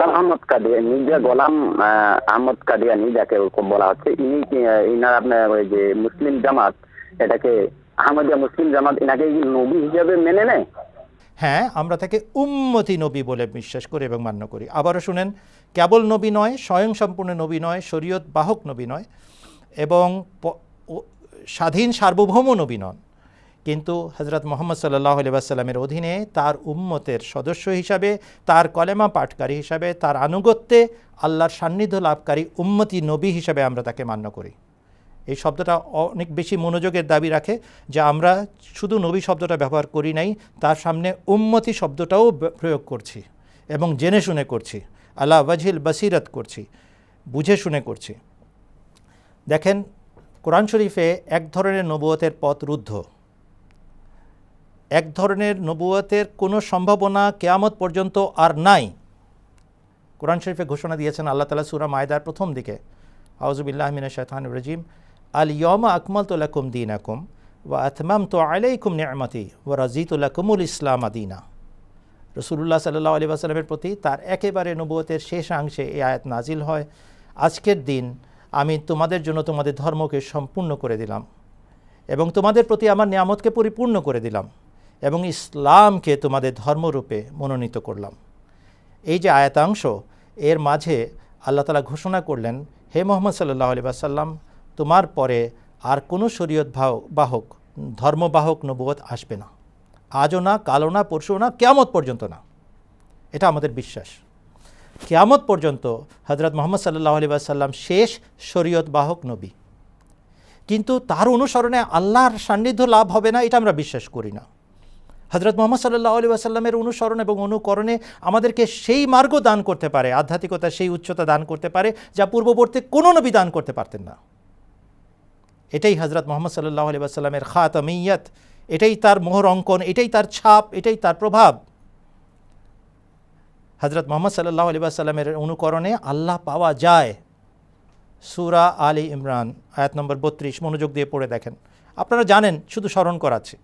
গোলাম আহমদ কাদিয়ানি মির্জা গোলাম আহ, আহমদ কাদিয়ানি যাকে বলা হচ্ছে। ইনি ইনার আপনার ওই যে মুসলিম জামাত এটাকে আহমদিয়া মুসলিম জামাত ইনাকে কি নবী হিসাবে মেনে নেয়? হ্যাঁ আমরা তাকে উম্মতি নবী বলে বিশ্বাস করি এবং মান্য করি। আবারও শুনেন কেবল নবী নয় স্বয়ং সম্পূর্ণ নবী নয় শরীয়ত বাহক নবী নয় এবং স্বাধীন সার্বভৌম নবী নন। কিন্তু হজরত মোহাম্মদ সাল্লাহ আলিবাসাল্লামের অধীনে তার উম্মতের সদস্য হিসাবে, তার কলেমা পাঠকারী হিসাবে, তার আনুগত্যে আল্লাহর সান্নিধ্য লাভকারী উম্মতি নবী হিসাবে আমরা তাকে মান্য করি। এই শব্দটা অনেক বেশি মনোযোগের দাবি রাখে যে আমরা শুধু নবী শব্দটা ব্যবহার করি নাই, তার সামনে উম্মতি শব্দটাও প্রয়োগ করছি এবং জেনে শুনে করছি। আল্লাহ ওয়াজিল বাসিরত করছি, বুঝে শুনে করছি। দেখেন, কোরআন শরীফে এক ধরনের নবুয়তের পথ রুদ্ধ। এক ধরনের নবুয়তের কোনো সম্ভাবনা কেয়ামত পর্যন্ত আর নাই। কোরআন শরীফে ঘোষণা দিয়েছেন আল্লাহ তালা সুরা মায়দার প্রথম দিকে। আউজুবিল্লাহ মিনা শৈতান রাজিম। আল ইয়মা আকমল তুলাকুম দিন আকুম ওয়া আতমাম তো আলাইকুম নিয়ামতি ও রাজিতুল্লাকুমুল ইসলাম আদিনা রসুল্লাহ সাল্লাহ আলী আসালামের প্রতি তার একেবারে নবুয়তের শেষাংশে এই আয়াত নাজিল হয়। আজকের দিন আমি তোমাদের জন্য তোমাদের ধর্মকে সম্পূর্ণ করে দিলাম এবং তোমাদের প্রতি আমার নিয়ামতকে পরিপূর্ণ করে দিলাম। এবং ইসলামকে তোমাদের ধর্মরূপে মনোনীত করলাম। এই যে আয়াতাংশ, এর মাঝে আল্লাহ তালা ঘোষণা করলেন, হে মোহাম্মদ সাল্লাহ আলি সাল্লাম তোমার পরে আর কোনো শরীয়ত বাহক ধর্মবাহক নবুয়ত আসবে না। আজও না কালো না পরশু না, কেয়ামত পর্যন্ত না। এটা আমাদের বিশ্বাস। কেয়ামত পর্যন্ত হজরত মোহাম্মদ সাল্লাহ আলি সাল্লাম শেষ শরীয়ত বাহক নবী। কিন্তু তার অনুসরণে আল্লাহর সান্নিধ্য লাভ হবে না, এটা আমরা বিশ্বাস করি না। হজরত মোহাম্মদ সাল্লাহ আলী আসাল্লামের অনুসরণ এবং অনুকরণে আমাদেরকে সেই মার্গ দান করতে পারে, আধ্যাত্মিকতা সেই উচ্চতা দান করতে পারে যা পূর্ববর্তী কোনো নবী দান করতে পারতেন না। এটাই হজরত মোহাম্মদ সাল্লাহ আলী আসাল্লামের খাতামিয়ত। এটাই তার মোহর অঙ্কন, এটাই তার ছাপ, এটাই তার প্রভাব। হজরত মোহাম্মদ সাল্লাহ আলী আসাল্লামের অনুকরণে আল্লাহ পাওয়া যায়। সুরা আলী ইমরান, আয়াত নম্বর বত্রিশ, মনোযোগ দিয়ে পড়ে দেখেন। আপনারা জানেন, শুধু স্মরণ করাচ্ছে।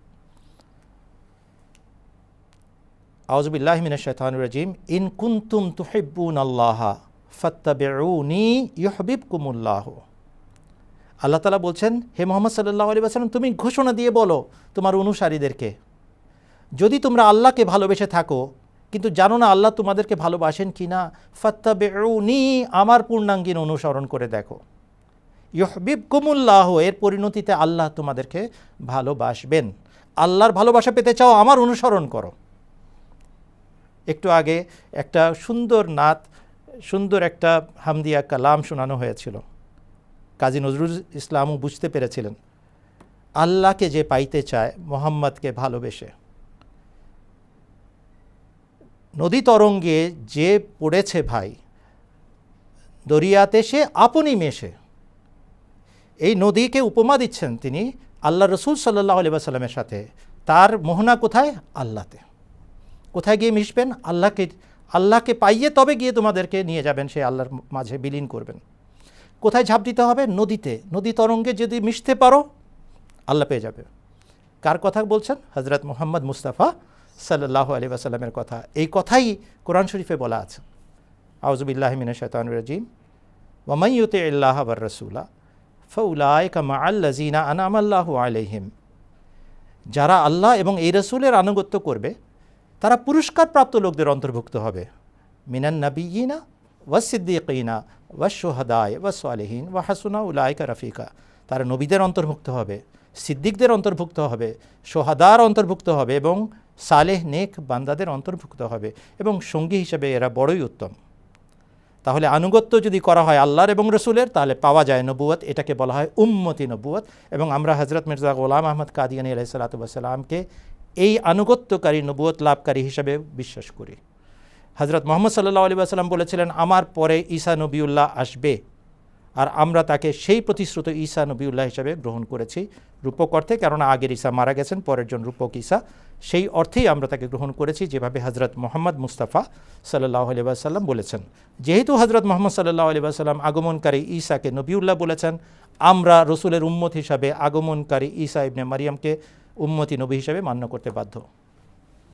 আউজবিল্লাহ ইন কুন্তুম তুহিব্বুন আল্লাহ ফত্তাবেউনি ইহবিব কুমুল্লাহ আল্লাহ তালা বলছেন, হে মোহাম্মদ সাল্লাহ আলী আসালাম তুমি ঘোষণা দিয়ে বলো তোমার অনুসারীদেরকে। যদি তোমরা আল্লাহকে ভালোবেসে থাকো, কিন্তু জানো না আল্লাহ তোমাদেরকে ভালোবাসেন কি না, ফত্তাবেউনি আমার পূর্ণাঙ্গীন অনুসরণ করে দেখো। ইহবিব কুমুল্লাহ এর পরিণতিতে আল্লাহ তোমাদেরকে ভালোবাসবেন। আল্লাহর ভালোবাসা পেতে চাও, আমার অনুসরণ করো। একটু আগে একটা সুন্দর নাত, সুন্দর একটা হামদিয়া কালাম শোনানো হয়েছিল। কাজী নজরুল ইসলামও বুঝতে পেরেছিলেন, আল্লাহকে যে পাইতে চায়, মোহাম্মদকে ভালোবেসে। নদী তরঙ্গে যে পড়েছে ভাই, দরিয়াতে সে আপনি মেশে। এই নদীকে উপমা দিচ্ছেন তিনি আল্লাহ রসুল সাল্লাহ আলি সাল্লামের সাথে, তার মোহনা কোথায়? আল্লাহতে কোথায় গিয়ে মিশবেন? আল্লাহকে আল্লাহকে পাইয়ে তবে গিয়ে তোমাদেরকে নিয়ে যাবেন সেই আল্লাহর মাঝে বিলীন করবেন। কোথায় ঝাঁপ দিতে হবে? নদীতে। নদী তরঙ্গে যদি মিশতে পারো, আল্লাহ পেয়ে যাবে। কার কথা বলছেন? হজরত মোহাম্মদ মুস্তাফা সাল্লাহ আলী আসাল্লামের কথা। এই কথাই কোরআন শরীফে বলা আছে। আউজুবিল্লাহ মিনা শৈতান রাজিম। ওমাইয়ুতে আল্লাহ আবার রসুলা ফৌলায় কামা আল্লাজিনা আনামাল্লাহু আলহিম যারা আল্লাহ এবং এই রসুলের আনুগত্য করবে তারা পুরস্কারপ্রাপ্ত লোকদের অন্তর্ভুক্ত হবে। মিনান নবীনা ওয়া সিদ্দিকিনা ওয়া সোহাদায় ওয়া সালেহীন ওয়া হাসুনা উলায়কা রফিকা। তারা নবীদের অন্তর্ভুক্ত হবে, সিদ্দিকদের অন্তর্ভুক্ত হবে সোহাদার অন্তর্ভুক্ত হবে এবং সালেহ নেক বান্দাদের অন্তর্ভুক্ত হবে এবং সঙ্গী হিসেবে এরা বড়ই উত্তম। তাহলে আনুগত্য যদি করা হয় আল্লাহর এবং রসুলের, তাহলে পাওয়া যায় নবুয়ত, এটাকে বলা হয় উম্মতি নবুয়ত। এবং আমরা হজরত মির্জা গোলাম আহমদ কাদিয়ানি আলাই সাল্লাতামকে এই আনুগত্যকারী নবুয়ত লাভকারী হিসাবে বিশ্বাস করি। হজরত মোহাম্মদ সাল্লাহ আলী আসাল্লাম বলেছিলেন, আমার পরে ঈসা নবীউল্লাহ আসবে আর আমরা তাকে সেই প্রতিশ্রুত ঈসা নবীউল্লাহ হিসাবে গ্রহণ করেছি রূপক অর্থে, কেননা আগের ঈসা মারা গেছেন, পরের জন রূপক ঈসা। সেই অর্থেই আমরা তাকে গ্রহণ করেছি যেভাবে হজরত মোহাম্মদ মুস্তাফা সাল্লাহ আলী সাল্লাম বলেছেন। যেহেতু হজরত মোহাম্মদ সাল্লাহ আলী সাল্লাম আগমনকারী ঈসাকে নবীউল্লাহ বলেছেন, আমরা রসুলের উম্মত হিসাবে আগমনকারী ঈসা ইবনে মারিয়ামকে উম্মতি নবী হিসাবে মান্য করতে বাধ্য।